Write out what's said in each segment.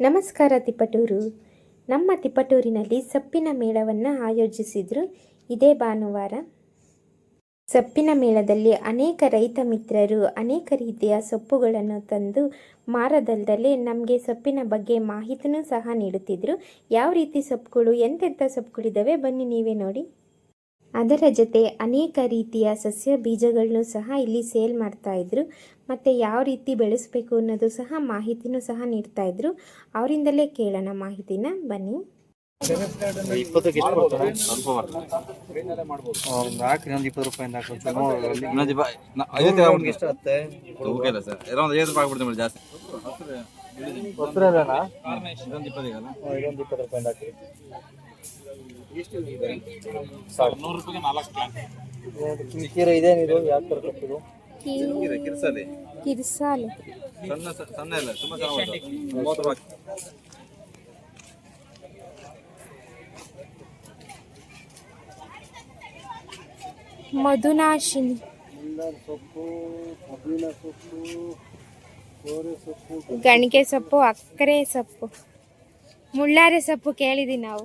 ನಮಸ್ಕಾರ ತಿಪ್ಪಟೂರು ನಮ್ಮ ತಿಪ್ಪಟೂರಿನಲ್ಲಿ ಸಪ್ಪಿನ ಮೇಳವನ್ನು ಆಯೋಜಿಸಿದ್ರು ಇದೇ ಭಾನುವಾರ. ಸಪ್ಪಿನ ಮೇಳದಲ್ಲಿ ಅನೇಕ ರೈತ ಮಿತ್ರರು ಅನೇಕ ರೀತಿಯ ಸೊಪ್ಪುಗಳನ್ನು ತಂದು ಮಾರದಲ್ದಲ್ಲೇ ನಮಗೆ ಸೊಪ್ಪಿನ ಬಗ್ಗೆ ಮಾಹಿತಿನೂ ಸಹ ನೀಡುತ್ತಿದ್ದರು ಯಾವ ರೀತಿ ಸೊಪ್ಪುಗಳು, ಎಂತೆಂಥ ಸೊಪ್ಪುಗಳಿದ್ದಾವೆ, ಬನ್ನಿ ನೀವೇ ನೋಡಿ. ಅದರ ಜೊತೆ ಅನೇಕ ರೀತಿಯ ಸಸ್ಯ ಬೀಜಗಳನ್ನು ಸಹ ಇಲ್ಲಿ ಸೇಲ್ ಮಾಡ್ತಾ ಇದ್ರು. ಮತ್ತು ಯಾವ ರೀತಿ ಬೆಳೆಸಬೇಕು ಅನ್ನೋದು ಸಹ ಮಾಹಿತಿನೂ ಸಹ ನೀಡ್ತಾ ಇದ್ರು. ಅವರಿಂದಲೇ ಕೇಳೋಣ ಮಾಹಿತಿನ. ಬನ್ನಿ. ಇಪ್ಪತ್ತಕ್ಕೆ ಎಷ್ಟು ಕೊಡ್ತಾರೆ? ಸ್ವಲ್ಪ ಬರ್ತದೆ ಒಂದು ಹಾಕ್ರಿ ಒಂದು ಇಪ್ಪತ್ತು ರೂಪಾಯಿಂದ ಐವತ್ತು ಅವ್ನಿಗೆ ಎಷ್ಟು ಇಲ್ಲ ಸರ್. ಎಲ್ಲ ಒಂದು ಐವತ್ತು ರೂಪಾಯಿ ಜಾಸ್ತಿ. ಇದೊಂದು ರೂಪಾಯಿಂದ ಹಾಕಿ ನೂರು ರೂಪಾಯಿಗೆ ನಾಲ್ಕು ಪ್ಲಾನ್ ಕಿರಿಕಿರ ಇದೇನಿದು ಯಾವ ಥರ ಕಪ್ಪಿದು ಇದೆ ಕಿರ್ಸಲ್ಲಿ ಕಿರ್ಸಾಲೆ. ಸಣ್ಣ ಸಣ್ಣ ಇಲ್ಲ ತುಂಬ ಚೆನ್ನಾಗಿ ಮೂವತ್ತು ರೂಪಾಯಿ. ಮಧುನಾಶಿನಿ. ಸೊಪ್ಪು ಕಬ್ಬಿನ ಸೊಪ್ಪು ಕೋರೆ ಸೊಪ್ಪು ಗಣಿಗೆ ಸೊಪ್ಪು ಅಕ್ಕರೆ ಸೊಪ್ಪು ಮುಳ್ಳಾರೆ ಸೊಪ್ಪು ಕೇಳಿದೀವಿ ನಾವು.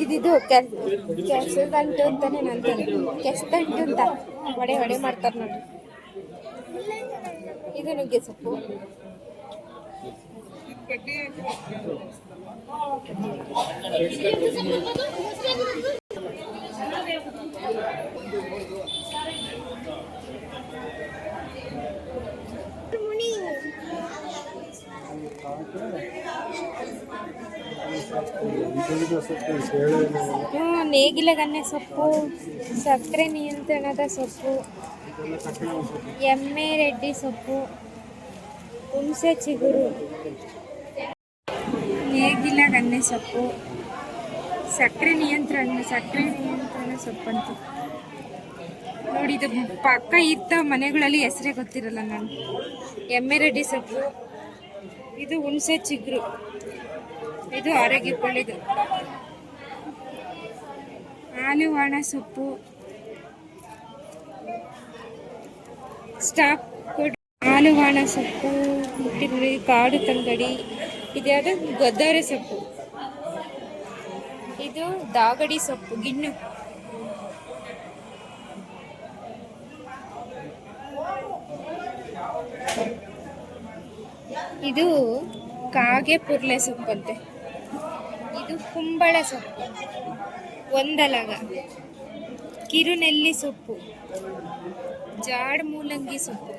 ಇದಿದು ಕೆಸದಂಟು ಅಂತಾನೆ ನಂತ ಕೆಸದಂಟು ಅಂತ. ಒಡೆ ಒಡೆ ಮಾಡ್ತಾರ ನೋಡಿ ಇದು ನುಗ್ಗೆ ಸೊಪ್ಪು. ನೇಗಿಲಗನ್ನೆ ಸೊಪ್ಪು, ಸಕ್ಕರೆ ನಿಯಂತ್ರಣದ ಸೊಪ್ಪು, ಎಮ್ಮೆ ರೆಡ್ಡಿ ಸೊಪ್ಪು, ಹುಣಸೆ ಚಿಗುರು ನೇಗಿಲಗನ್ನೆ ಸೊಪ್ಪು, ಸಕ್ಕರೆ ನಿಯಂತ್ರಣ ಸಕ್ಕರೆ ನಿಯಂತ್ರಣ ಸೊಪ್ಪಂತ. ಇದು ಪಕ್ಕ ಇದ್ದ ಮನೆಗಳಲ್ಲಿ ಹೆಸರೇ ಗೊತ್ತಿರಲ್ಲ ನಾನು ಎಮ್ಮೆ ರೆಡ್ಡಿ ಸೊಪ್ಪು. ಇದು ಹುಣಸೆ ಚಿಗ್ರು. ಇದು ಆರೋಗ್ಯಕ್ಕೆ ಒಳ್ಳೆಯದು ಆಲುವಾಣ ಸೊಪ್ಪು. ಸ್ಟಾಪ್ ಕೊಡಿ. ಆಲುವಾಣ ಸೊಪ್ಪು ಮುಟ್ಟಿನ ಕಾಡು ತಂಗಡಿ. ಇದ್ಯಾವುದು ಗೊದ್ದಾರೆ ಸೊಪ್ಪು. ಇದು ದಾಗಡಿ ಸೊಪ್ಪು, ಗಿಣ್ಣು. ಇದು ಕಾಗೆ ಪುರ್ಲೆ ಸೊಪ್ಪಂತೆ. ಇದು ಕುಂಬಳ ಸೊಪ್ಪು. ಒಂದಲಗ. ಕಿರುನೆಲ್ಲಿ ಸೊಪ್ಪು. ಜಾಡ್ ಮೂಲಂಗಿ ಸೊಪ್ಪು.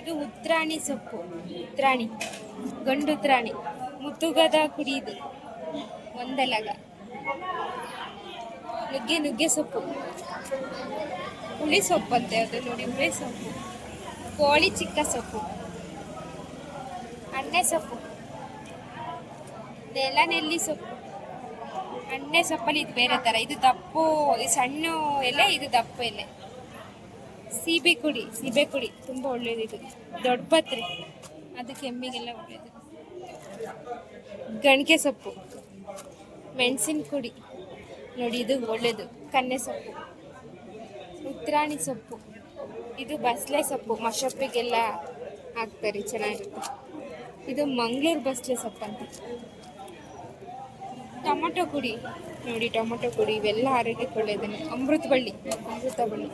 ಇದು ಉತ್ರಾಣಿ ಸೊಪ್ಪು. ಉತ್ರಾಣಿ ಗಂಡು ಉತ್ರಾಣಿ ಮುತ್ತುಗದ ಕುಡಿದು. ಒಂದಲಗ. ನುಗ್ಗೆ ನುಗ್ಗೆ ಸೊಪ್ಪು. ಹುಳಿ ಸೊಪ್ಪಂತೆ ಅದು ನೋಡಿ, ಹುಳಿ ಸೊಪ್ಪು. ಕೋಳಿ ಚಿಕ್ಕ ಸೊಪ್ಪು. ಅಣ್ಣೆ ಸೊಪ್ಪು. ನೆಲನೆಲ್ಲಿ ಸೊಪ್ಪು. ಅಣ್ಣೆ ಸೊಪ್ಪಲ್ಲಿ ಇದು ಬೇರೆ ಥರ. ಇದು ದಪ್ಪು ಇದು ಸಣ್ಣ ಎಲೆ, ಇದು ದಪ್ಪ ಎಲೆ. ಸೀಬೆ ಕುಡಿ ಸೀಬೆ ಕುಡಿ. ತುಂಬ ಒಳ್ಳೇದು ಇದು. ದೊಡ್ಡ ಪತ್ರೆ. ಅದು ಕೆಮ್ಮಿಗೆಲ್ಲ ಒಳ್ಳೇದು. ಗಣಿಕೆ ಸೊಪ್ಪು. ಮೆಣಸಿನ ಕುಡಿ. ನೋಡಿ, ಇದು ಒಳ್ಳೇದು. ಕನ್ನೆ ಸೊಪ್ಪು. ಉತ್ರಾಣಿ ಸೊಪ್ಪು. ಇದು ಬಸಳೆ ಸೊಪ್ಪು. ಮಶಪ್ಪಿಗೆಲ್ಲ ಹಾಕ್ತಾರೆ. ಚೆನ್ನಾಗಿರುತ್ತೆ. ಇದು ಮಂಗಳೂರು ಬಸ್ ಸೊಪ್ಪು ಅಂತ. ಟೊಮೊಟೊ ಕುಡಿ ನೋಡಿ ಟೊಮೊಟೊ ಕುಡಿ ಇವೆಲ್ಲ ಆರೋಗ್ಯಕ್ಕೆ ಒಳ್ಳೆಯದನ್ನು ಅಮೃತ ಬಳ್ಳಿ ಅಮೃತ ಬಳ್ಳಿ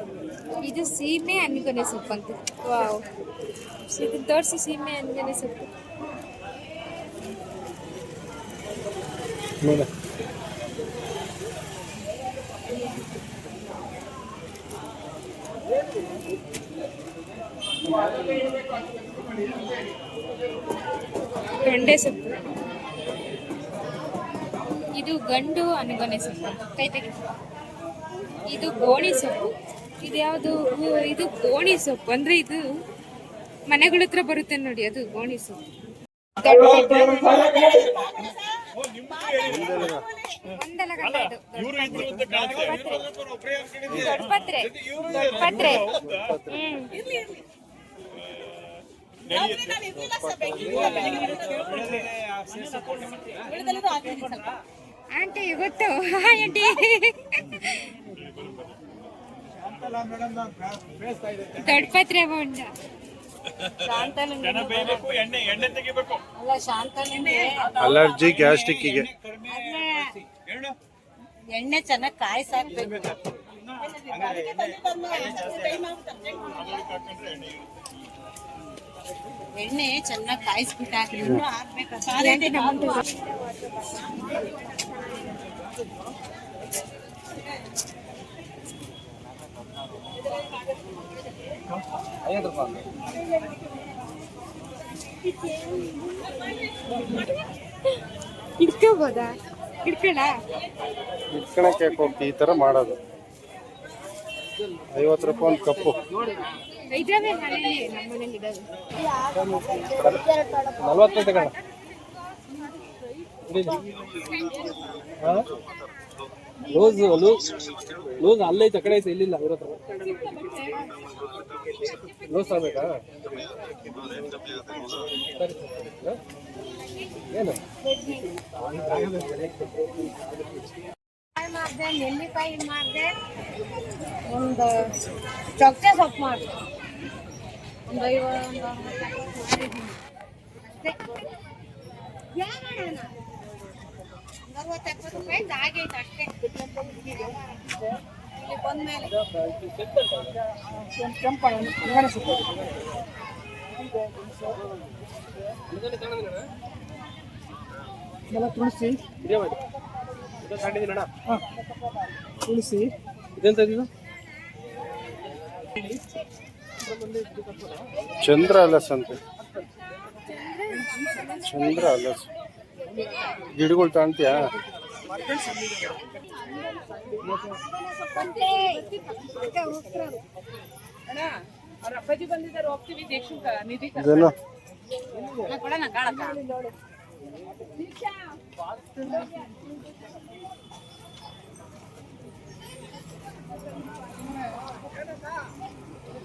ಇದು ಸೀಮೆ ಅನ್ಗನೆ ಸೊಪ್ಪು ಅಂತ. ವಾವ್ ಇದು ತೋರಿಸಿ ಸೀಮೆ ಅನ್ಗನೆ ಸೊಪ್ಪು ಮೇಲೆ. ತೊಂಡೆ ಸೊಪ್ಪು. ಇದು ಗಂಡು ಅನುಗೊನೆ ಸೊಪ್ಪು. ಕೈ ತೆಗಿ. ಇದು ಗೋಣಿ ಸೊಪ್ಪು. ಇದು ಯಾವುದು? ಇದು ಗೋಣಿ ಸೊಪ್ಪು. ಅಂದ್ರೆ ಇದು ಮನೆಗಳ ಹತ್ರ ಬರುತ್ತೆ ನೋಡಿ ಅದು ಗೋಣಿ ಸೊಪ್ಪು. ಒಂದಲ್ಲ ಗಂಡ ಇದು ಹ್ಮ್. ಆಂಟಿ ಗೊತ್ತು ಆಂಟಿ. ದೊಡ್ಡಪತ್ರೆ ಬೋಂಡ ಅಲರ್ಜಿ ಗ್ಯಾಸ್ಟಿಕ್ ಎಣ್ಣೆ ಚೆನ್ನಾಗಿ ಕಾಯಿಸಾಕ್ಬೇಕು. ಎಣ್ಣೆ ಚೆನ್ನಾಗಿ ಕಾಯಿಸ್ಬಿಟ್ಟು ಹಾಕ್ರಿ ಇನ್ನೂ ಹಾಕ್ಬೇಕು. ಇಟ್ಕೋಬೋದಾ? ಇಟ್ಕೊಳ್ಳ? ಇಟ್ಕೊಳಕ್ಕೆ ಹೋಗ್ತಿ ಈ ಥರ ಮಾಡೋದು. ಐವತ್ತು ರೂಪಾಯಿ ಒಂದು ಕಪ್ಪು. ಇದಾವೆ ಮನೇಲಿ ನಮ್ಮ ಮನೇಲಿ ಇದಾವೆ ನಲ್ವತ್ತು ತಗೋಣ ಲೂಸ್ ಲೂಸ್ ಲೂಸ್ ಅಲ್ಲೈತೆ ಆ ಕಡೆ ಐತೆ ಇಲ್ಲಿಲ್ಲ ಇರೋ ಹತ್ರ. ಲೂಸ್ ಆಗ್ಬೇಕಾ? ಸರಿ? ಏನು? ಮಾಡಿದೆ ನೆಲ್ಲಿಕಾಯಿ ಮಾಡಿದೆ ಒಂದು ಚೊಕ್ಕೆ ಸೊಪ್ಪು ಮಾಡಿದೆ. ತುಳಸಿ ತುಳಸಿ ಇದೆಂತ ಇದು ಚಂದ್ರ ಅಲಸ್ ಅಂತ. ಚಂದ್ರ ಅಲಸ್. ಗಿಡಗಳು ತಾಣ್ತೀಯಾ? ಇದೇನು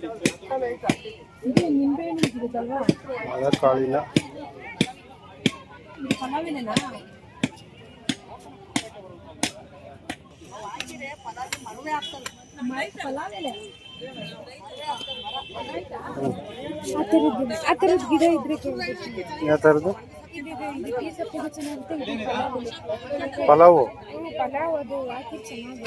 ಅವರಲ್ಲಿ ಅದ ಕಾಳಿನ ಆ ಥರದ್ದು ಆ ಥರದ್ದು ಗಿಡ ಇದ್ರೆ ಕೇಳ್ಬೇಕು. ಯಾವ ಥರದ್ದು ಪಲಾವ್. ಪಲಾವ್. ಅದು ಹಾಕಿ ಚೆನ್ನಾಗಿ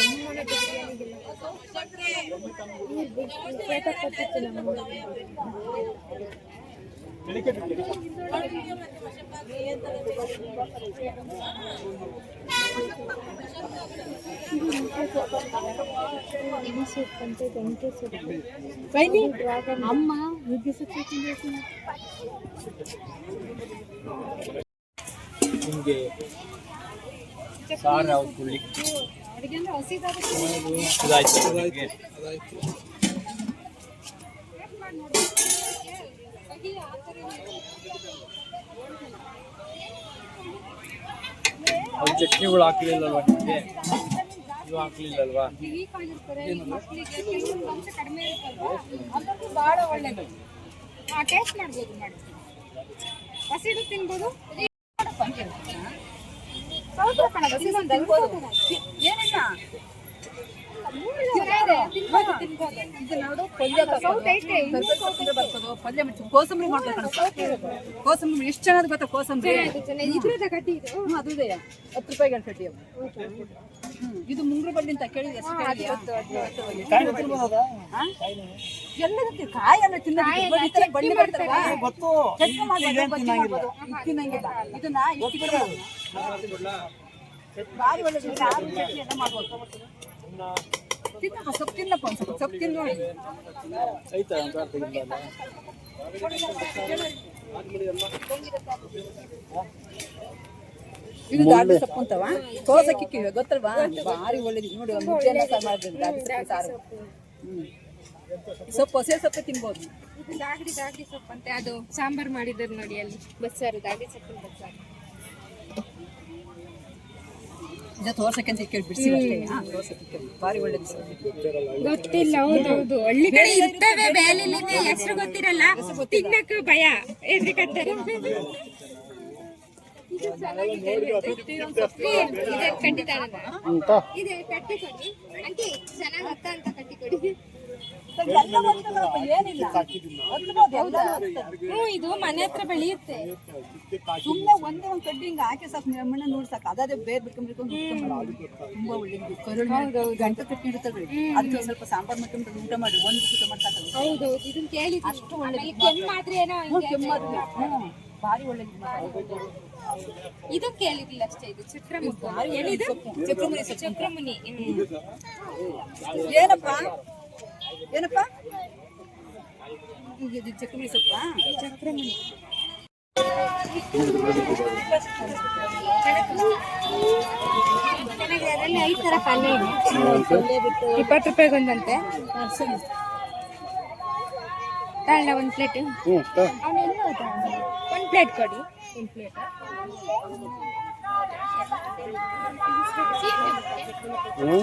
ಸೊಪ್ಪು ತಿಂದಿರ್ತೀನಿ. ನಿಮಗೆ ಸಾರು ಯಾವ್ದು ಕುಳ್ಳಿ ಅಲ್ಲಿ ಚಟ್ನಿಗಳು ಹಾಕ್ಲಿಲ್ಲಲ್ವಾ ನಿಮಗೆ? ಇದು ಹಾಕ್ಲಿಲ್ಲಲ್ವಾ? ಬಹಳ ಒಳ್ಳೇದು. ಟೇಸ್ಟ್ ಮಾಡ್ಬೋದು ಮಾಡಿ ಹಸಿದು ತಿನ್ಬೋದು. ಸೌತೆ ಪಲ್ಯ ಮಾಡ್ತೀವಿ ಕೋಸಂಬರಿ ಮಾಡ್ಬೇಕು ಕೋಸಂಬರಿ ಎಷ್ಟು ಚೆನ್ನಾಗಿ ಗೊತ್ತಾ ಕೋಸಂಬರಿ. ಅದು ಇದೆ? ಹತ್ತು ರೂಪಾಯಿಗೆ ಒಂದು ಕಟ್ಟಿ ಇದು ಮುಂಗ್ರು ಬಳ್ಳಿ ಅಂತ ಕೇಳಿದ್ರೆ ಎಷ್ಟು ಕೇಳಿದ್ಯಾ? ಹಾ? ಎಲ್ಲ ಗೊತ್ತಿದೆ, ಕಾಯಿ ಎಲ್ಲ ತಿನ್ನೋದು ಈ ತರ ಬಳ್ಳಿ ಬರ್ತಾರಲ್ಲ, ಚಟ್ನಿ ಮಾಡ್ಬೋದು, ತಿನ್ನಂಗಿಲ್ಲ ಇದನ್ನ ಬಿಡ್ಬೋದು. ಭಾರಿ ಚಟ್ನಿ ಎಲ್ಲ ಮಾಡ್ಬೋದು. ತಿನ್ನಪ್ಪ ಸೊಪ್ಪು ತಿನ್ನಪ್ಪ ಒಂದು ಸ್ವಲ್ಪ ತಿಂದು ನೋಡಿ. ಇದು ದಾಡಿ ಸೊಪ್ಪು ಅಂತವ ತೋರ್ಸಕ್ಕಿಕ್ಕಿವೆ ಗೊತ್ತಲ್ವಾ? ಭಾರಿ ಒಳ್ಳೇದು. ನೋಡಿ ಒಂದು ಸಾರು ಮಾಡಿದ್ರೆ ದಾಡಿ ಸೊಪ್ಪು ಸಾರು. ಸೊಪ್ಪು ಹಸಿ ಸೊಪ್ಪು ತಿನ್ಬೋದು. ದಾಗಡಿ ದಾಗಡಿ ಸೊಪ್ಪು ಅಂತೆ ಅದು ಸಾಂಬಾರು ಮಾಡಿದ್ರು ನೋಡಿ ಅಲ್ಲಿ. ಬಸ್ಸಾರು ದಾಗಡಿ ಸೊಪ್ಪಿನ ಬಸ್ಸಾರು. ಇದು ತೋರ್ಸಕ್ಕೆ ಅಂತ ಕೇಳಿ ಬಿಡಿಸಿ ತೋರ್ಸಕ್ಕೆ. ಭಾರಿ ಒಳ್ಳೇದು. ಗೊತ್ತಿಲ್ಲ ಹೌದೌದು ಹಳ್ಳಿ ಕಡೆ ಇರ್ತವೆ ಬೇಲಿಲಿಗೆ ಹೆಸರು ಗೊತ್ತಿರಲ್ಲ. ತಿನ್ನಕ್ಕೆ ಭಯ. ಕಟ್ಟಿತಾಳಲ್ಲ ಅಂತ ಇದೆ ಕಟ್ಟಿ ಕೊಡಿ ಚೆನ್ನಾಗ್ ಅತ್ತ ಅಂತ ಕಟ್ಟಿ ಕೊಡಿ ಇದು ಮನೆ ಹತ್ರ ಬೆಳೆಯುತ್ತೆ. ಸುಮ್ಮನೆ ಒಂದೇ ಒಂದು ಕಡ್ಡಿ ಹಿಂಗ ಹಾಕಿ ಸಾಕು ಮಣ್ಣ ನೋಡಿ ಸಾಕು. ಅದೇ ಬೇರ್ ಬಿಟ್ಕೊಂಡ್ ಬಿಟ್ಕೊಂಡು ತುಂಬಾ ಒಳ್ಳೇದು. ಕರುಳು ಗಂಟ ಕಟ್ಟಿಡ್ತದೆ ಅದಕ್ಕೆ ಒಂದ್ ಸ್ವಲ್ಪ ಸಾಂಬಾರ್ ಮಾಡ್ಕೊಂಡು ಊಟ ಮಾಡಿ ಒಂದು ಊಟ ಮಾಡ್ತಾರೆ ಹೌದೌದು ಇದನ್ನ ಕೇಳಿ ಅಷ್ಟು ಒಳ್ಳೆ ಕೆಮ್ಮಾದ್ರೆ ಏನೋ ಹಿಂಗೆ ಭಾರಿ ಒಳ್ಳೇದು. ಇದು ಕೇಳಿದಿಲ್ಲ ಅಷ್ಟೇ ಇದು ಚಕ್ರಮುಖಿ ಏನಿದು? ಚಕ್ರಮುನಿ. ಚಕ್ರಮುನಿ. ಏನಪ್ಪ? ಏನಪ್ಪ? ಇದು ಚಕ್ರಮುನಿ ಸೊಪ್ಪ? ಅದರಲ್ಲಿ ಐದು ತರ ಪಲ್ಯ ಇದೆ. ಇಪ್ಪತ್ತು ರೂಪಾಯಿಗೊಂದಂತೆ. ತಾಳ ಒಂದು ಪ್ಲೇಟ್. ಒಂದು ಪ್ಲೇಟ್ ಕೊಡಿ. ಒಂದು ಪ್ಲೇಟ್. হুম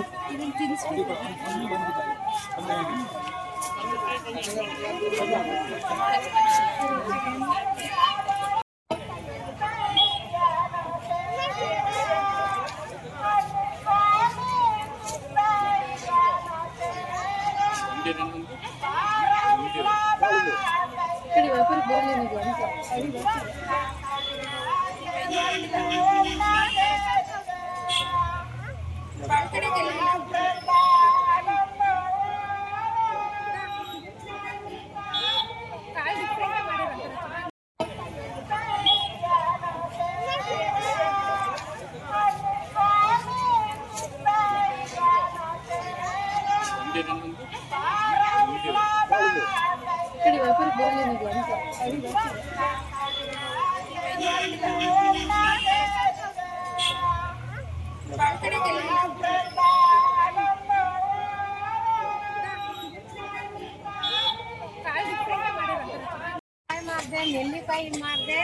ನೆಲ್ಲಿಕಾಯಿ ಮಾಡಿದೆ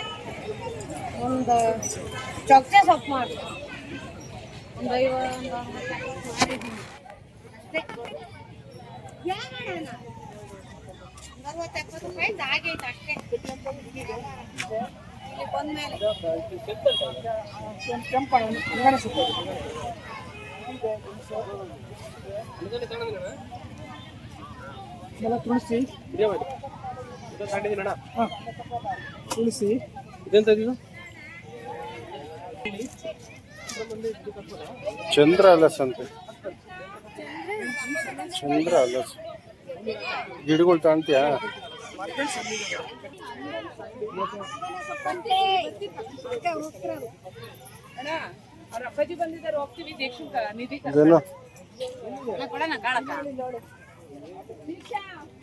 ಒಂದು ಚೊಕ್ಕೆ ಸೊಪ್ಪು ಮಾಡಿದೆ ಒಂದು ಐವತ್ತು ಒಂದು ಮಾಡಿದ್ದೀನಿ ಅರವತ್ತು ಎಪ್ಪತ್ತು ರೂಪಾಯಿ? ಆಗೈತೆ ಅಷ್ಟೇ. ಇಲ್ಲಿ ಬಂದ್ಮೇಲೆ. ತುಳಸಿ ಇದೇ ಮಾಡಿ ಇದು ಕಂಡಿದ್ದೀನಣ್ಣ ತುಳಸಿ. ಇದೆಂತ ಇದು? ಚಂದ್ರ ಅಲಸ್ ಅಂತ. ಚಂದ್ರ ಅಲಸ್. ಗಿಡಗಳು ತಾಣ್ತೀಯಾ ಅವ್ರ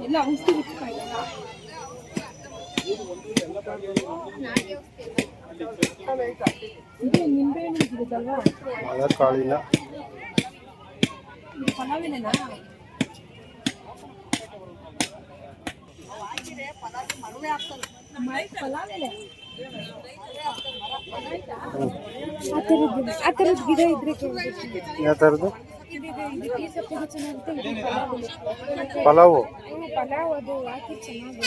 ಎಲ್ಲ ಔಷಧಿ ಇದು ನಿಂಬೆ ಹಣ್ಣು ಸಿಗುತ್ತಲ್ವಾ ಅದ ಕಾಳಿನ ಇದು ಪಲಾವಿನೇನಾ ಪಲಾವಿಲೆ ಆ ಥರದ್ದು ಆ ಥರದ್ದು ಗಿಡ ಇದ್ರೆ ಯಾವ ಥರದ್ದು? ಪಲಾವು. ಪಲಾವ್ ಅದು ಹಾಕಿ ಚೆನ್ನಾಗಿ